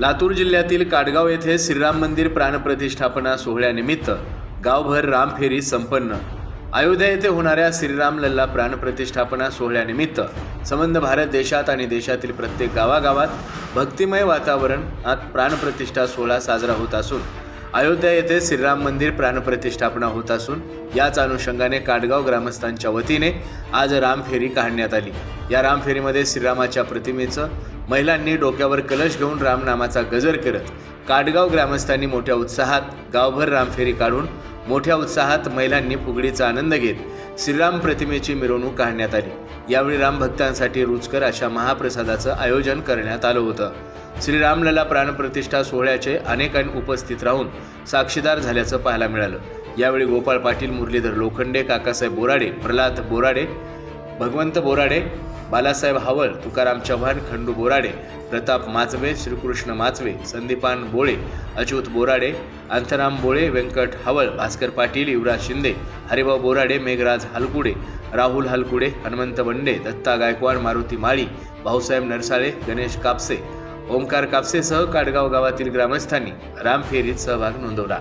लातूर जिल्ह्यातील काडगाव येथे श्रीराम मंदिर प्राणप्रतिष्ठापना सोहळ्यानिमित्त गावभर रामफेरी संपन्न. अयोध्या येथे होणाऱ्या श्रीराम लल्ला प्राणप्रतिष्ठापना सोहळ्यानिमित्त संबंध भारत देशात आणि देशातील प्रत्येक गावागावात भक्तिमय वातावरणात प्राणप्रतिष्ठा सोहळा साजरा होत असून अयोध्या येथे श्रीराम मंदिर प्राणप्रतिष्ठापना होत असून याच अनुषंगाने काडगाव ग्रामस्थांच्या वतीने आज रामफेरी काढण्यात आली. या रामफेरीमध्ये श्रीरामाच्या प्रतिमेचं महिलांनी डोक्यावर कलश घेऊन रामनामाचा गजर करत काडगाव ग्रामस्थांनी मोठ्या उत्साहात गावभर रामफेरी काढून मोठ्या उत्साहात महिलांनी फुगडीचा आनंद घेत श्रीराम प्रतिमेची मिरवणूक काढण्यात आली. यावेळी रामभक्तांसाठी रुचकर अशा महाप्रसादाचं आयोजन करण्यात आलं होतं. श्रीरामलला प्राणप्रतिष्ठा सोहळ्याचे अनेकांनी उपस्थित राहून साक्षीदार झाल्याचं पाहायला मिळालं. यावेळी गोपाळ पाटील मुरलीधर लोखंडे काकासाहेब बोराडे प्रल्हाद बोराडे भगवंत बोराडे बालासाहेब हावळ तुकाराम चव्हाण खंडू बोराडे प्रताप माचवे श्रीकृष्ण माचवे संदीपान बोळे अच्युत बोराडे अंतराम बोळे व्यंकट हावळ भास्कर पाटील युवराज शिंदे हरिभाऊ बोराडे मेघराज हलकुडे राहुल हलकुडे हनुमंत बंडे दत्ता गायकवाड मारुती माळी भाऊसाहेब नरसाळे गणेश कापसे ओंकार कापसेसह काडगाव गावातील ग्रामस्थांनी रामफेरीत सहभाग नोंदवला.